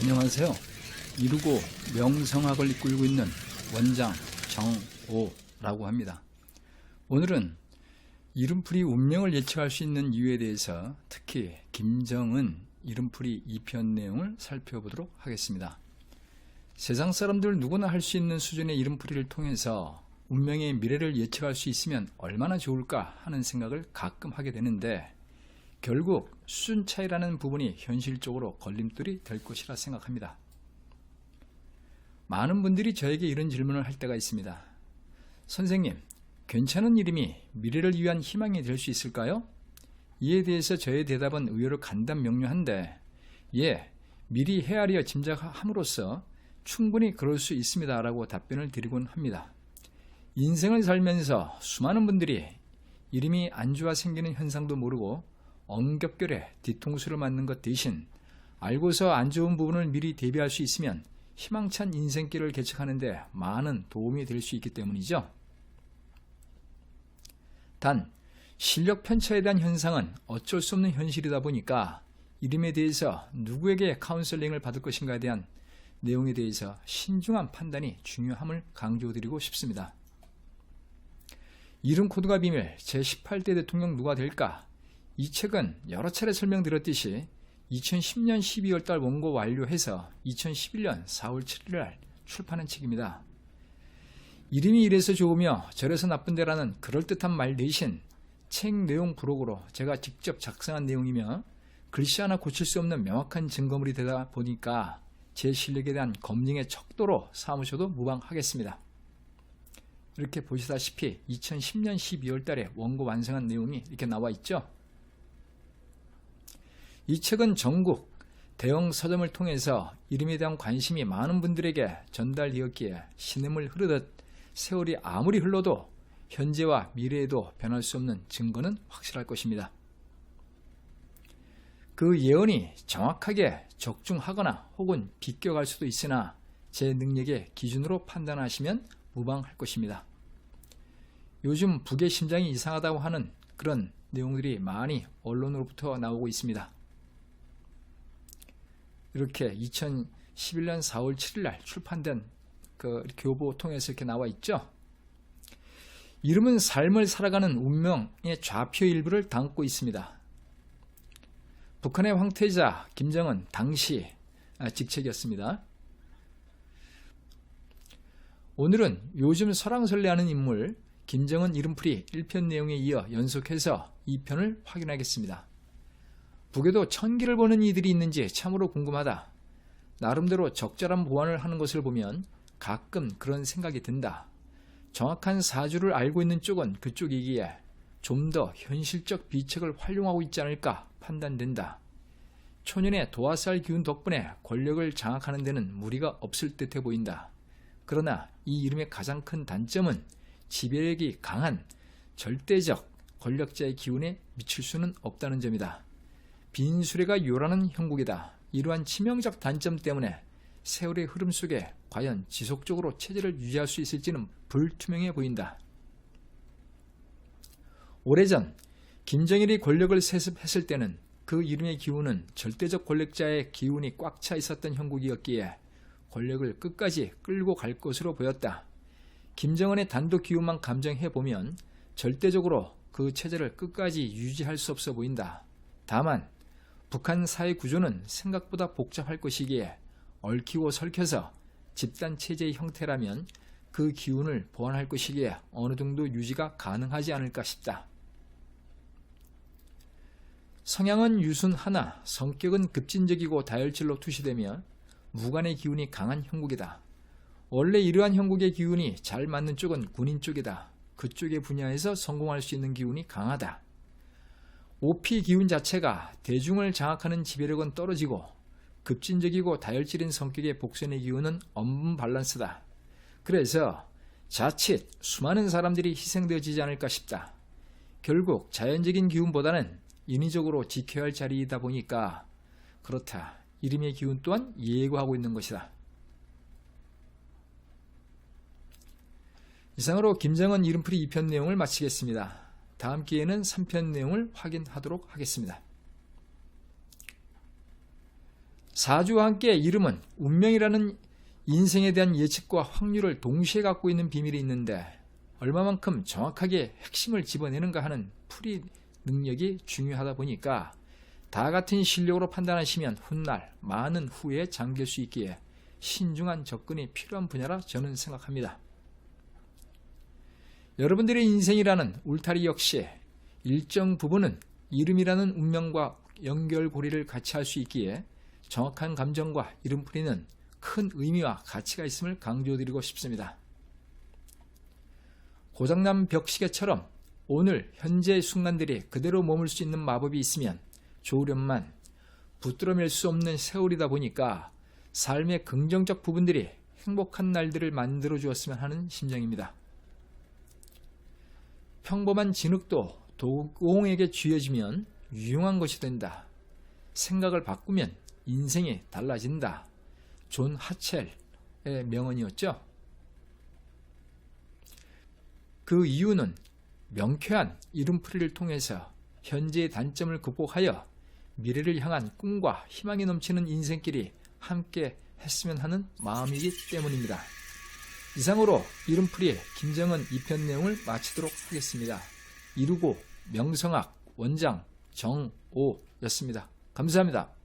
안녕하세요. 이루고 명성학을 이끌고 있는 원장 정오라고 합니다. 오늘은 이름풀이 운명을 예측할 수 있는 이유에 대해서 특히 김정은 이름풀이 2편 내용을 살펴보도록 하겠습니다. 세상 사람들 누구나 할 수 있는 수준의 이름풀이를 통해서 운명의 미래를 예측할 수 있으면 얼마나 좋을까 하는 생각을 가끔 하게 되는데 결국 수준 차이라는 부분이 현실적으로 걸림돌이 될 것이라 생각합니다. 많은 분들이 저에게 이런 질문을 할 때가 있습니다. 선생님, 괜찮은 이름이 미래를 위한 희망이 될 수 있을까요? 이에 대해서 저의 대답은 의외로 간단 명료한데, 예, 미리 헤아려 짐작함으로써 충분히 그럴 수 있습니다. 라고 답변을 드리곤 합니다. 인생을 살면서 수많은 분들이 이름이 안 좋아 생기는 현상도 모르고 엉겹결에 뒤통수를 맞는 것 대신 알고서 안 좋은 부분을 미리 대비할 수 있으면 희망찬 인생길을 개척하는데 많은 도움이 될 수 있기 때문이죠. 단, 실력 편차에 대한 현상은 어쩔 수 없는 현실이다 보니까 이름에 대해서 누구에게 카운셀링을 받을 것인가에 대한 내용에 대해서 신중한 판단이 중요함을 강조드리고 싶습니다. 이름 코드가 비밀 제18대 대통령 누가 될까? 이 책은 여러 차례 설명드렸듯이 2010년 12월 달 원고 완료해서 2011년 4월 7일 날 출판한 책입니다. 이름이 이래서 좋으며 저래서 나쁜데라는 그럴듯한 말 대신 책 내용 부록으로 제가 직접 작성한 내용이며 글씨 하나 고칠 수 없는 명확한 증거물이 되다 보니까 제 실력에 대한 검증의 척도로 삼으셔도 무방하겠습니다. 이렇게 보시다시피 2010년 12월 달에 원고 완성한 내용이 이렇게 나와 있죠. 이 책은 전국 대형 서점을 통해서 이름에 대한 관심이 많은 분들에게 전달되었기에 신음을 흐르듯 세월이 아무리 흘러도 현재와 미래에도 변할 수 없는 증거는 확실할 것입니다. 그 예언이 정확하게 적중하거나 혹은 비껴갈 수도 있으나 제 능력의 기준으로 판단하시면 무방할 것입니다. 요즘 북의 심장이 이상하다고 하는 그런 내용들이 많이 언론으로부터 나오고 있습니다. 이렇게 2011년 4월 7일 날 출판된 그 교보 통해서 이렇게 나와 있죠. 이름은 삶을 살아가는 운명의 좌표 일부를 담고 있습니다. 북한의 황태자 김정은 당시 직책이었습니다. 오늘은 요즘 설왕설래하는 인물 김정은 이름풀이 1편 내용에 이어 연속해서 2편을 확인하겠습니다. 북에도 천기를 보는 이들이 있는지 참으로 궁금하다. 나름대로 적절한 보완을 하는 것을 보면 가끔 그런 생각이 든다. 정확한 사주를 알고 있는 쪽은 그쪽이기에 좀 더 현실적 비책을 활용하고 있지 않을까 판단된다. 초년의 도화살 기운 덕분에 권력을 장악하는 데는 무리가 없을 듯해 보인다. 그러나 이 이름의 가장 큰 단점은 지배력이 강한 절대적 권력자의 기운에 미칠 수는 없다는 점이다. 빈수레가 요라는 형국이다. 이러한 치명적 단점 때문에 세월의 흐름 속에 과연 지속적으로 체제를 유지할 수 있을지는 불투명해 보인다. 오래전 김정일이 권력을 세습했을 때는 그 이름의 기운은 절대적 권력자의 기운이 꽉 차 있었던 형국이었기에 권력을 끝까지 끌고 갈 것으로 보였다. 김정은의 단독 기운만 감정해 보면 절대적으로 그 체제를 끝까지 유지할 수 없어 보인다. 다만 북한 사회 구조는 생각보다 복잡할 것이기에 얽히고 설켜서 집단 체제의 형태라면 그 기운을 보완할 것이기에 어느 정도 유지가 가능하지 않을까 싶다. 성향은 유순 하나, 성격은 급진적이고 다혈질로 투시되며 무관의 기운이 강한 형국이다. 원래 이러한 형국의 기운이 잘 맞는 쪽은 군인 쪽이다. 그쪽의 분야에서 성공할 수 있는 기운이 강하다. 오피 기운 자체가 대중을 장악하는 지배력은 떨어지고 급진적이고 다혈질인 성격의 복선의 기운은 엄분 밸런스다. 그래서 자칫 수많은 사람들이 희생되어지지 않을까 싶다. 결국 자연적인 기운보다는 인위적으로 지켜야 할 자리이다 보니까 그렇다. 이름의 기운 또한 예고하고 있는 것이다. 이상으로 김정은 이름풀이 2편 내용을 마치겠습니다. 다음 기회에는 3편 내용을 확인하도록 하겠습니다. 사주와 함께 이름은 운명이라는 인생에 대한 예측과 확률을 동시에 갖고 있는 비밀이 있는데 얼마만큼 정확하게 핵심을 집어내는가 하는 풀이 능력이 중요하다 보니까 다 같은 실력으로 판단하시면 훗날 많은 후에 잠길 수 있기에 신중한 접근이 필요한 분야라 저는 생각합니다. 여러분들의 인생이라는 울타리 역시 일정 부분은 이름이라는 운명과 연결고리를 같이 할 수 있기에 정확한 감정과 이름풀이는 큰 의미와 가치가 있음을 강조드리고 싶습니다. 고장난 벽시계처럼 오늘 현재의 순간들이 그대로 머물 수 있는 마법이 있으면 좋으련만 붙들어맬 수 없는 세월이다 보니까 삶의 긍정적 부분들이 행복한 날들을 만들어 주었으면 하는 심정입니다. 평범한 진흙도 도공에게 쥐어지면 유용한 것이 된다. 생각을 바꾸면 인생이 달라진다. 존 하첼의 명언이었죠. 그 이유는 명쾌한 이름풀이를 통해서 현재의 단점을 극복하여 미래를 향한 꿈과 희망이 넘치는 인생길이 함께 했으면 하는 마음이기 때문입니다. 이상으로 이름풀이 김정은 2편 내용을 마치도록 하겠습니다. 이루고 명성학 원장 정오였습니다. 감사합니다.